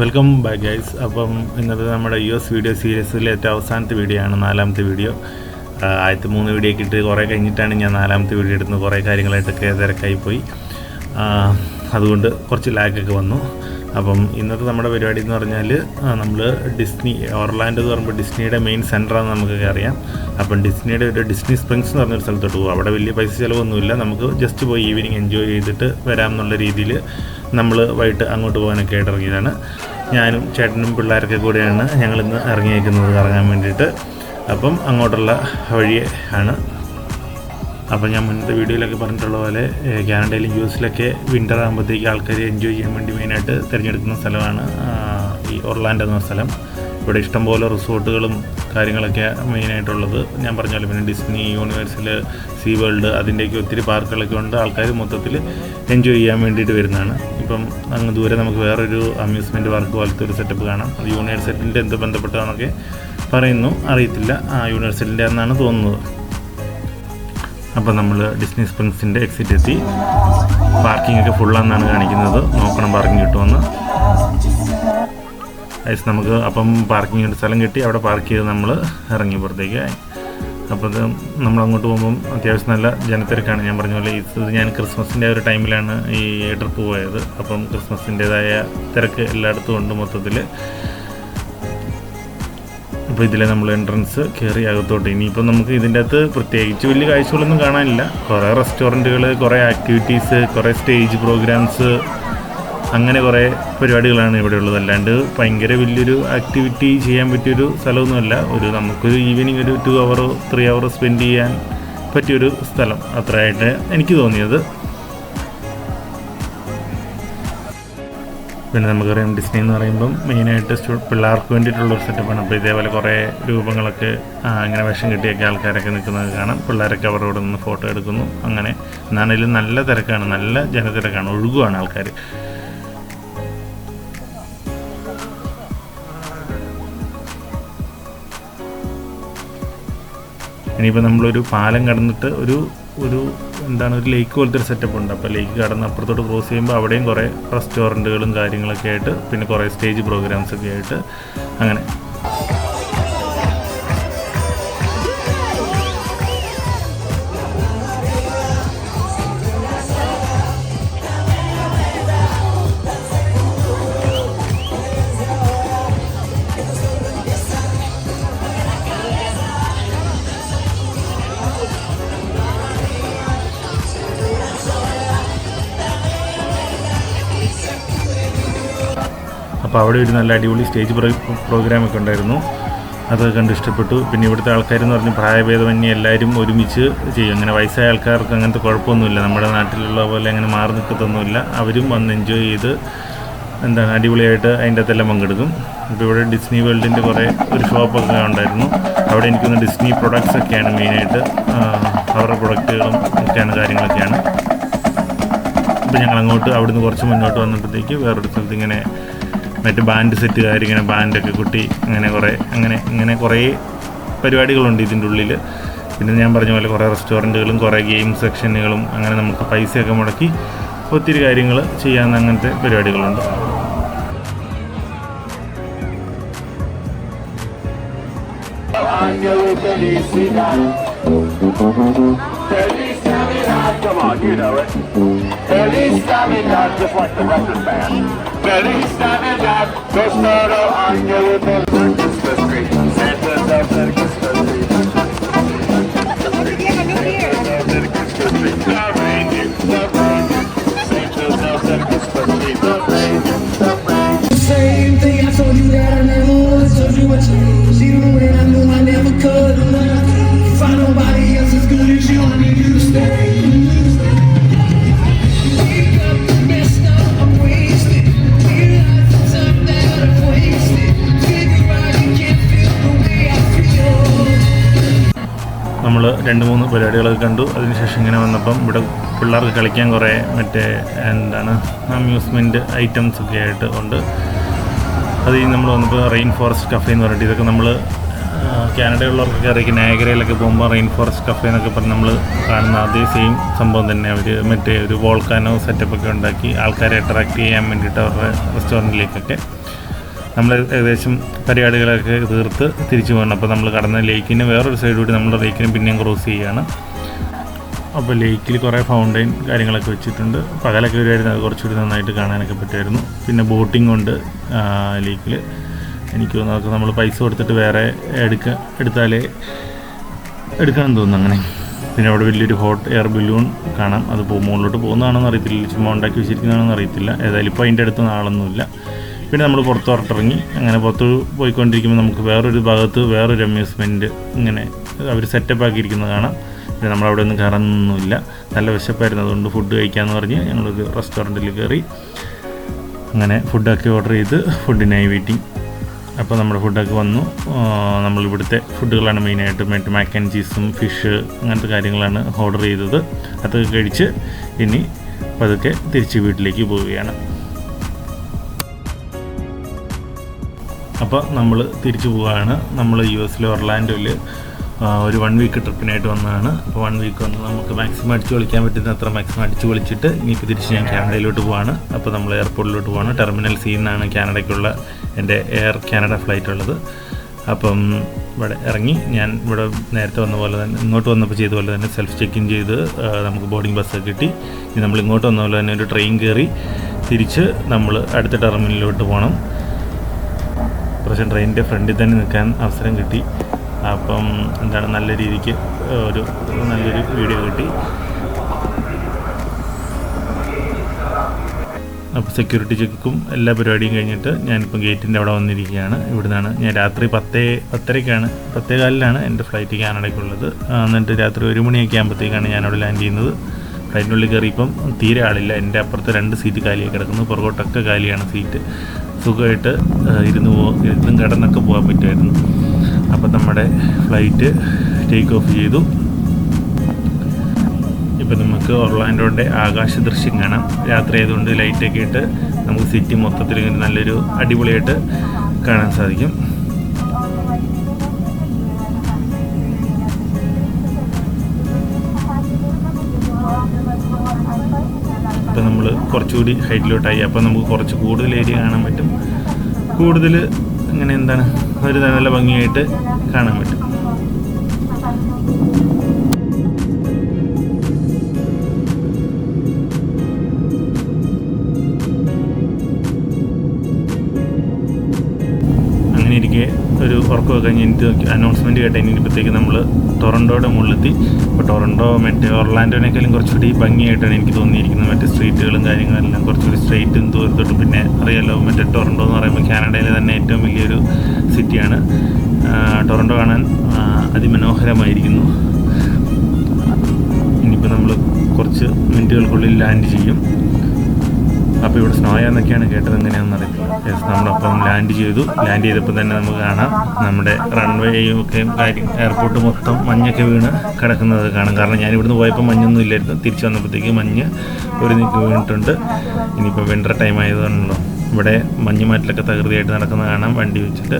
Welcome back guys അപ്പം ഇന്നത്തെ നമ്മുടെ യു എസ് വീഡിയോ സീരീസിലെ ഏറ്റവും അവസാനത്തെ വീഡിയോ ആണ് നാലാമത്തെ വീഡിയോ ആദ്യത്തെ മൂന്ന് വീഡിയോ ഒക്കെ ഇട്ട് കുറേ കഴിഞ്ഞിട്ടാണ് ഞാൻ നാലാമത്തെ വീഡിയോ എടുക്കുന്നത് കുറേ കാര്യങ്ങളായിട്ടൊക്കെ തിരക്കായി പോയി അതുകൊണ്ട് കുറച്ച് ലാഗൊക്കെ വന്നു. അപ്പം ഇന്നത്തെ നമ്മുടെ പരിപാടി എന്ന് പറഞ്ഞാൽ നമ്മൾ ഡിസ്നി ഓർലാൻഡ് എന്ന് പറയുമ്പോൾ ഡിസ്നിയുടെ മെയിൻ സെന്ററാണെന്ന് നമുക്കൊക്കെ അറിയാം. അപ്പം ഡിസ്നിയുടെ ഒരു ഡിസ്നി സ്പ്രിങ്സ് എന്ന് പറഞ്ഞൊരു സ്ഥലത്തോട്ട് പോകും അവിടെ വലിയ പൈസ ചിലവൊന്നുമില്ല. നമുക്ക് ജസ്റ്റ് പോയി ഈവനിങ് എൻജോയ് ചെയ്തിട്ട് വരാം എന്നുള്ള രീതിയിൽ നമ്മൾ വൈകിട്ട് അങ്ങോട്ട് പോകാനൊക്കെ ആയിട്ട് ഇറങ്ങിയതാണ്. ഞാനും ചേട്ടനും പിള്ളേരൊക്കെ കൂടെയാണ് ഞങ്ങളിന്ന് ഇറങ്ങിയേക്കുന്നത് ഇറങ്ങാൻ വേണ്ടിയിട്ട്. അപ്പം അങ്ങോട്ടുള്ള വഴി ആണ്. അപ്പം ഞാൻ മുന്നത്തെ വീഡിയോയിലൊക്കെ പറഞ്ഞിട്ടുള്ള പോലെ കാനഡയിലും യു വിന്റർ ആകുമ്പോഴത്തേക്ക് ആൾക്കാർ എൻജോയ് ചെയ്യാൻ വേണ്ടി മെയിനായിട്ട് തിരഞ്ഞെടുക്കുന്ന സ്ഥലമാണ് ഈ ഒർലാൻഡ് എന്ന സ്ഥലം. ഇവിടെ ഇഷ്ടംപോലെ റിസോർട്ടുകളും കാര്യങ്ങളൊക്കെ മെയിനായിട്ടുള്ളത്. ഞാൻ പറഞ്ഞ പോലെ പിന്നെ ഡിസ്നി യൂണിവേഴ്സൽ സീ വേൾഡ് അതിന്റെയൊക്കെ ഒത്തിരി പാർക്കുകളൊക്കെ ഉണ്ട്. ആൾക്കാർ മൊത്തത്തിൽ എൻജോയ് ചെയ്യാൻ വേണ്ടിയിട്ട് വരുന്നതാണ്. ഇപ്പം അങ്ങ് ദൂരെ നമുക്ക് വേറൊരു അമ്യൂസ്മെന്റ് പാർക്ക് പോലത്തെ ഒരു സെറ്റപ്പ് കാണാം. അത് യൂണിവേഴ്സിറ്റിന്റെ എന്ത് ബന്ധപ്പെട്ടാണെന്നൊക്കെ പറയുന്നു. അറിയത്തില്ല. ആ യൂണിവേഴ്സിറ്റിന്റെ എന്നാണ് തോന്നുന്നത്. അപ്പോൾ നമ്മൾ ഡിസ്നി സ്പ്രിങ്സിന്റെ എക്സിറ്റ് എത്തി പാർക്കിംഗ് ഒക്കെ ഫുള്ളാന്നാണ് കാണിക്കുന്നത്. നോക്കണം പാർക്കിംഗ് കിട്ടുമെന്ന്. ഐസ് നമുക്ക് അപ്പം പാർക്കിംഗ് സ്ഥലം കിട്ടി. അവിടെ പാർക്ക് ചെയ്ത് നമ്മൾ ഇറങ്ങി പുറത്തേക്ക്. അപ്പോൾ ഇത് നമ്മൾ അങ്ങോട്ട് പോകുമ്പം അത്യാവശ്യം നല്ല ജനത്തിരക്കാണ്. ഞാൻ പറഞ്ഞ പോലെ ഇത് ഞാൻ ക്രിസ്മസിന്റെ ഒരു ടൈമിലാണ് ഈ ട്രിപ്പ് പോയത്. അപ്പം ക്രിസ്മസിന്റേതായ തിരക്ക് എല്ലായിടത്തും ഉണ്ട് മൊത്തത്തിൽ. ഇപ്പോൾ ഇതിലെ നമ്മൾ എൻട്രൻസ് കയറി അകത്തോട്ട്. ഇനിയിപ്പോൾ നമുക്ക് ഇതിന്റെ അകത്ത് പ്രത്യേകിച്ച് വലിയ കാഴ്ചകളൊന്നും കാണാനില്ല. കുറേ റെസ്റ്റോറന്റുകൾ കുറേ ആക്ടിവിറ്റീസ് കുറേ സ്റ്റേജ് പ്രോഗ്രാംസ് അങ്ങനെ കുറേ പരിപാടികളാണ് ഇവിടെ ഉള്ളത്. അല്ലാണ്ട് ഭയങ്കര വലിയൊരു ആക്ടിവിറ്റി ചെയ്യാൻ പറ്റിയൊരു സ്ഥലമൊന്നുമല്ല. ഒരു നമുക്കൊരു ഈവനിങ് ഒരു ടു അവറോ ത്രീ അവറോ സ്പെൻഡ് ചെയ്യാൻ പറ്റിയൊരു സ്ഥലം. അത്രയായിട്ട് എനിക്ക് തോന്നിയത്. പിന്നെ നമുക്കറിയാം ഡിസ്നി എന്ന് പറയുമ്പം മെയിനായിട്ട് സ്റ്റു പിള്ളേർക്ക് വേണ്ടിയിട്ടുള്ളൊരു സെറ്റപ്പാണ് അപ്പോൾ ഇതേപോലെ കുറേ രൂപങ്ങളൊക്കെ അങ്ങനെ വിഷം കിട്ടിയൊക്കെ ആൾക്കാരൊക്കെ നിൽക്കുന്നത് കാണാം. പിള്ളേരൊക്കെ അവരോട് നിന്ന് ഫോട്ടോ എടുക്കുന്നു. അങ്ങനെ. എന്നാണെങ്കിലും നല്ല തിരക്കാണ്. നല്ല ജനത്തിരക്കാണ്. ഒഴുകുവാണ് ആൾക്കാർ ഇനിയിപ്പോൾ നമ്മളൊരു പാലം കടന്നിട്ട് ഒരു ഒരു എന്താണ് ഒരു ലേക്ക് പോലത്തെ ഒരു സെറ്റപ്പ് ഉണ്ട്. അപ്പോൾ ലേക്ക് കടന്ന് അപ്പുറത്തോട്ട് ക്രോസ് ചെയ്യുമ്പോൾ അവിടെയും കുറേ റെസ്റ്റോറന്റുകളും കാര്യങ്ങളൊക്കെ ആയിട്ട് പിന്നെ കുറേ സ്റ്റേജ് പ്രോഗ്രാംസ് ഒക്കെ ആയിട്ട് അങ്ങനെ അപ്പോൾ അവിടെ ഒരു നല്ല അടിപൊളി സ്റ്റേജ് പ്രോഗ്രാമൊക്കെ ഉണ്ടായിരുന്നു. അതൊക്കെ കണ്ട് ഇഷ്ടപ്പെട്ടു. പിന്നെ ഇവിടുത്തെ ആൾക്കാരെന്ന് പറഞ്ഞ് പ്രായഭേദമന്യേ എല്ലാവരും ഒരുമിച്ച് ചെയ്യും. അങ്ങനെ വയസ്സായ ആൾക്കാർക്ക് അങ്ങനത്തെ കുഴപ്പമൊന്നുമില്ല. നമ്മുടെ നാട്ടിലുള്ള പോലെ അങ്ങനെ മാറി നിൽക്കത്തൊന്നുമില്ല. അവരും വന്ന് എൻജോയ് ചെയ്ത് എന്താണ് അടിപൊളിയായിട്ട് അതിന്റെ അകത്തെല്ലാം പങ്കെടുക്കും. ഇപ്പോൾ ഇവിടെ ഡിസ്നി വേൾഡിന്റെ കുറേ ഒരു ഷോപ്പൊക്കെ ഉണ്ടായിരുന്നു. അവിടെ എനിക്കൊന്ന് ഡിസ്നി പ്രൊഡക്ട്സ് ഒക്കെയാണ് മെയിനായിട്ട് അവരുടെ പ്രൊഡക്റ്റുകളും ഒക്കെയാണ് കാര്യങ്ങളൊക്കെയാണ്. അപ്പോൾ ഞങ്ങൾ അങ്ങോട്ട് അവിടുന്ന് കുറച്ച് മുന്നോട്ട് വന്നപ്പോഴത്തേക്ക് വേറൊരു സ്ഥലത്ത് ഇങ്ങനെ മറ്റ് ബാൻഡ് സെറ്റുകാർ ഇങ്ങനെ ബാൻഡൊക്കെ കുട്ടി അങ്ങനെ കുറേ അങ്ങനെ ഇങ്ങനെ കുറേ പരിപാടികളുണ്ട് ഇതിന്റെ ഉള്ളിൽ പിന്നെ ഞാൻ പറഞ്ഞ പോലെ കുറേ റെസ്റ്റോറന്റുകളും കുറേ ഗെയിം സെക്ഷനുകളും അങ്ങനെ നമുക്ക് പൈസയൊക്കെ മുടക്കി ഒത്തിരി കാര്യങ്ങൾ ചെയ്യാവുന്ന അങ്ങനത്തെ പരിപാടികളുണ്ട് Felicidad. Feliz Navidad. Feliz Navidad, just like the record band. Feliz Navidad. Costoro Angelo Felicidad. രണ്ട് മൂന്ന് പരിപാടികളൊക്കെ കണ്ടു. അതിനുശേഷം ഇങ്ങനെ വന്നപ്പം ഇവിടെ പിള്ളേർക്ക് കളിക്കാൻ കുറേ മറ്റേ എന്താണ് അമ്യൂസ്മെന്റ് ഐറ്റംസ് ഒക്കെ ആയിട്ട് ഉണ്ട്. അത് നമ്മൾ വന്നപ്പോൾ റെയിൻ ഫോറസ്റ്റ് കഫേ എന്ന് പറഞ്ഞിട്ട് ഇതൊക്കെ നമ്മൾ കാനഡയുള്ളവർക്കൊക്കെ അറിയിക്കും നാഗരയിലൊക്കെ പോകുമ്പോൾ റെയിൻ ഫോറസ്റ്റ് കഫേ എന്നൊക്കെ പറഞ്ഞ് നമ്മൾ കാണുന്ന അതേ സെയിം സംഭവം തന്നെ. അവർ മറ്റേ ഒരു വോൾക്കാനോ സെറ്റപ്പൊക്കെ ഉണ്ടാക്കി ആൾക്കാരെ അട്രാക്റ്റ് ചെയ്യാൻ വേണ്ടിയിട്ട് അവരുടെ റെസ്റ്റോറന്റിലേക്കൊക്കെ നമ്മൾ ഏകദേശം പരിപാടികളൊക്കെ തീർത്ത് തിരിച്ചു പോകണം. അപ്പോൾ നമ്മൾ കടന്ന ലേക്കിന് വേറൊരു സൈഡ് കൂടി നമ്മൾ ലേക്കിന് പിന്നെയും ക്രോസ് ചെയ്യുകയാണ് അപ്പോൾ ലേക്കിൽ കുറേ ഫൗണ്ടൈൻ കാര്യങ്ങളൊക്കെ വെച്ചിട്ടുണ്ട്. പകലൊക്കെ വരുമായിരുന്നു അത് കുറച്ചുകൂടി നന്നായിട്ട് കാണാനൊക്കെ പറ്റുമായിരുന്നു പിന്നെ ബോട്ടിംഗ് ഉണ്ട് ലേക്കിൽ എനിക്ക് തോന്നുന്നു അതൊക്കെ നമ്മൾ പൈസ കൊടുത്തിട്ട് വേറെ എടുക്ക എടുത്താലേ എടുക്കണം തോന്നുന്നു അങ്ങനെ. പിന്നെ അവിടെ വലിയൊരു ഹോട്ട് എയർ ബലൂൺ കാണാം. അത് മുകളിലോട്ട് പോകുന്നതാണെന്ന് അറിയത്തില്ല. ചുമ്മാ ഉണ്ടാക്കി വെച്ചിരിക്കുന്നതാണെന്ന് അറിയത്തില്ല. ഏതായാലും ഇപ്പോൾ അതിന്റെ അടുത്ത് ആളൊന്നുമില്ല പിന്നെ നമ്മൾ പുറത്തോട്ടിറങ്ങി അങ്ങനെ പുറത്ത് പോയിക്കൊണ്ടിരിക്കുമ്പോൾ നമുക്ക് വേറൊരു ഭാഗത്ത് വേറൊരു അമ്യൂസ്മെന്റ് ഇങ്ങനെ അവർ സെറ്റപ്പ് ആക്കിയിരിക്കുന്നത് കാണാം. പിന്നെ നമ്മളവിടെ ഒന്നും കയറാനൊന്നുമില്ല. നല്ല വിശപ്പായിരുന്നു. അതുകൊണ്ട് ഫുഡ് കഴിക്കാമെന്ന് പറഞ്ഞ് ഞങ്ങളൊരു റെസ്റ്റോറന്റിൽ കയറി അങ്ങനെ ഫുഡൊക്കെ ഓർഡർ ചെയ്ത് ഫുഡിനായി വെയിറ്റിംഗ് അപ്പോൾ നമ്മുടെ ഫുഡൊക്കെ വന്നു. നമ്മൾ ഇവിടുത്തെ ഫുഡുകളാണ് മെയിനായിട്ട് മറ്റേ മാക്ക് ആൻഡ് ചീസും ഫിഷ് അങ്ങനത്തെ കാര്യങ്ങളാണ് ഓർഡർ ചെയ്തത്. അതൊക്കെ കഴിച്ച് ഇനി പതുക്കെ തിരിച്ച് വീട്ടിലേക്ക് പോവുകയാണ്. അപ്പോൾ നമ്മൾ തിരിച്ചു പോവുകയാണ് നമ്മൾ യു എസിലെ ഒർലാൻഡോയിൽ ഒരു വൺ വീക്ക് ട്രിപ്പിനായിട്ട് വന്നതാണ്. അപ്പോൾ വൺ വീക്ക് വന്ന് നമുക്ക് മാക്സിമം അടിച്ച് കളിക്കാൻ പറ്റുന്ന അത്ര മാക്സിമം അടിച്ച് കളിച്ചിട്ട് ഇനിയിപ്പോൾ തിരിച്ച് ഞാൻ കാനഡയിലോട്ട് പോവാണ്. അപ്പോൾ നമ്മൾ എയർപോർട്ടിലോട്ട് പോവാണ്. ടെർമിനൽ സി എന്നാണ് കാനഡയ്ക്കുള്ള എന്റെ എയർ കാനഡ ഫ്ലൈറ്റ് ഉള്ളത്. അപ്പം ഇവിടെ ഇറങ്ങി ഞാൻ ഇവിടെ നേരത്തെ വന്ന പോലെ തന്നെ ഇങ്ങോട്ട് വന്നപ്പോൾ ചെയ്ത പോലെ തന്നെ സെൽഫ് ചെക്ക് ഇൻ ചെയ്ത് നമുക്ക് ബോർഡിംഗ് ബസ് കിട്ടി. നമ്മൾ ഇങ്ങോട്ട് വന്ന പോലെ തന്നെ ഒരു ട്രെയിൻ കയറി തിരിച്ച് നമ്മൾ അടുത്ത ടെർമിനലിലോട്ട് പോകണം പ്രാവശ്യം ട്രെയിനിന്റെ ഫ്രണ്ടിൽ തന്നെ നിൽക്കാൻ അവസരം കിട്ടി. അപ്പം എന്താണ് നല്ല രീതിക്ക് ഒരു നല്ലൊരു വീഡിയോ കിട്ടി. അപ്പോൾ സെക്യൂരിറ്റി ചെക്കും എല്ലാ പരിപാടിയും കഴിഞ്ഞിട്ട് ഞാനിപ്പം ഗേറ്റിന്റെ അവിടെ വന്നിരിക്കുകയാണ്. ഇവിടുന്നാണ് ഞാൻ രാത്രി പത്തേ പത്തരയ്ക്കാണ് പത്തേ കാലിലാണ് എന്റെ ഫ്ലൈറ്റ് കാനഡയ്ക്കുള്ളത്. എന്നിട്ട് രാത്രി ഒരു മണിയൊക്കെ ആകുമ്പോഴത്തേക്കാണ് ഞാനവിടെ ലാൻഡ് ചെയ്യുന്നത്. ഫ്ലൈറ്റിനുള്ളിൽ കയറിയപ്പം തീരെ ആളില്ല. എന്റെ അപ്പുറത്ത് രണ്ട് സീറ്റ് കാലിയായി കിടക്കുന്നു. പുറകോട്ടൊക്കെ കാലിയാണ് സീറ്റ്. സുഖമായിട്ട് ഇരുന്ന് പോ ഇരുന്നും കിടന്നൊക്കെ പോകാൻ പറ്റുമായിരുന്നു. അപ്പം നമ്മുടെ ഫ്ലൈറ്റ് ടേക്ക് ഓഫ് ചെയ്തു. ഇപ്പം നമുക്ക് ഒർലാൻഡോന്റെ ആകാശ ദൃശ്യം കാണാം. രാത്രി ആയതുകൊണ്ട് ലൈറ്റൊക്കെ ഇട്ട് നമുക്ക് സിറ്റി മൊത്തത്തിൽ നല്ലൊരു അടിപൊളിയായിട്ട് കാണാൻ സാധിക്കും. ഇപ്പം നമ്മൾ കുറച്ചുകൂടി ഹൈറ്റിലോട്ടായി. അപ്പം നമുക്ക് കുറച്ച് കൂടുതൽ ഏരിയ കാണാൻ പറ്റും. കൂടുതൽ ഇങ്ങനെ എന്താണ്? ഒരു നല്ല ഭംഗിയായിട്ട് കാണാൻ പറ്റും. ഇരിക്കെ ഒരു ഉറക്കമൊക്കെ കഴിഞ്ഞ് എനിക്ക് അനൗൺസ്മെന്റ് കേട്ട് എനിക്കിപ്പോഴത്തേക്ക് നമ്മൾ ടൊറന്റോയുടെ മുകളിലെത്തി. അപ്പോൾ ടൊറന്റോ മറ്റേ ഒർലാൻഡോനേക്കാളും കുറച്ചുകൂടി ഭംഗിയായിട്ടാണ് എനിക്ക് തോന്നിയിരിക്കുന്നത്. മറ്റേ സ്ട്രീറ്റുകളും കാര്യങ്ങളെല്ലാം കുറച്ചുകൂടി സ്ട്രൈറ്റും ദൂരത്തോട്ടും പിന്നെ അറിയാലോ മറ്റേ ടൊറന്റോ എന്ന് പറയുമ്പോൾ കാനഡയിലെ തന്നെ ഏറ്റവും വലിയൊരു സിറ്റിയാണ്. ടൊറൻഡോ കാണാൻ അതിമനോഹരമായിരിക്കുന്നു. ഇനിയിപ്പോൾ നമ്മൾ കുറച്ച് മിനിറ്റുകൾക്കുള്ളിൽ ലാൻഡ് ചെയ്യും. അപ്പോൾ ഇവിടെ സ്നോ ആന്നൊക്കെയാണ് കേട്ടത്. എങ്ങനെയാണെന്ന് അറിയില്ല യെസ് നമ്മളപ്പം ലാൻഡ് ചെയ്തു. ലാൻഡ് ചെയ്തപ്പോൾ തന്നെ നമുക്ക് കാണാം. നമ്മുടെ റൺവേയും ഒക്കെ കാര്യം എയർപോർട്ട് മൊത്തം മഞ്ഞൊക്കെ വീണ് കിടക്കുന്നത് കാണാം. കാരണം ഞാൻ ഇവിടുന്ന് പോയപ്പോൾ മഞ്ഞൊന്നും ഇല്ലായിരുന്നു. തിരിച്ചു വന്നപ്പോഴത്തേക്ക് മഞ്ഞ് ഒരു നീക്ക് വീണിട്ടുണ്ട്. ഇനിയിപ്പോൾ വിന്റർ ടൈം ആയതുകൊണ്ടല്ലോ. ഇവിടെ മഞ്ഞുമാറ്റിലൊക്കെ തകൃതിയായിട്ട് നടക്കുന്നത് കാണാം. വണ്ടി വെച്ചിട്ട്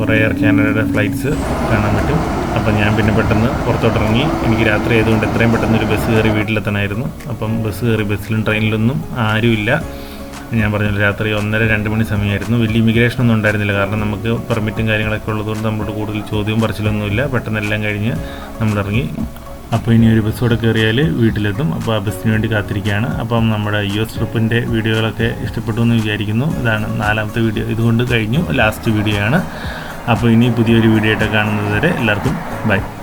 കുറേ എയർ കാനഡയുടെ ഫ്ലൈറ്റ്സ് കാണാൻ പറ്റും. അപ്പം ഞാൻ പിന്നെ പെട്ടെന്ന് പുറത്തോട്ടിറങ്ങി. എനിക്ക് രാത്രി ആയതുകൊണ്ട് എത്രയും പെട്ടെന്ന് ഒരു ബസ് കയറി വീട്ടിലെത്തണമായിരുന്നു. അപ്പം ബസ് കയറി ബസ്സിലും ട്രെയിനിലൊന്നും ആരുമില്ല. ഞാൻ പറഞ്ഞു രാത്രി ഒന്നര രണ്ട് മണി സമയമായിരുന്നു. വലിയ ഇമിഗ്രേഷൻ ഒന്നും ഉണ്ടായിരുന്നില്ല. കാരണം നമുക്ക് പെർമിറ്റും കാര്യങ്ങളൊക്കെ ഉള്ളതുകൊണ്ട് നമ്മളോട് കൂടുതൽ ചോദ്യവും പറച്ചിലൊന്നുമില്ല പെട്ടെന്ന് എല്ലാം കഴിഞ്ഞ് നമ്മളിറങ്ങി. അപ്പോൾ ഇനി ഒരു ബസ്സോടെ കയറിയാൽ വീട്ടിലെത്തും. അപ്പോൾ ആ ബസ്സിന് വേണ്ടി കാത്തിരിക്കുകയാണ്. അപ്പം നമ്മുടെ യു എസ് ട്രിപ്പിന്റെ വീഡിയോകളൊക്കെ ഇഷ്ടപ്പെട്ടു എന്ന് വിചാരിക്കുന്നു. ഇതാണ് നാലാമത്തെ വീഡിയോ ഇതുകൊണ്ട് കഴിഞ്ഞു. ലാസ്റ്റ് വീഡിയോ ആണ്. അപ്പോൾ ഇനി പുതിയൊരു വീഡിയോ ആയിട്ട് കാണുന്നത് വരെ എല്ലാവർക്കും ബൈ.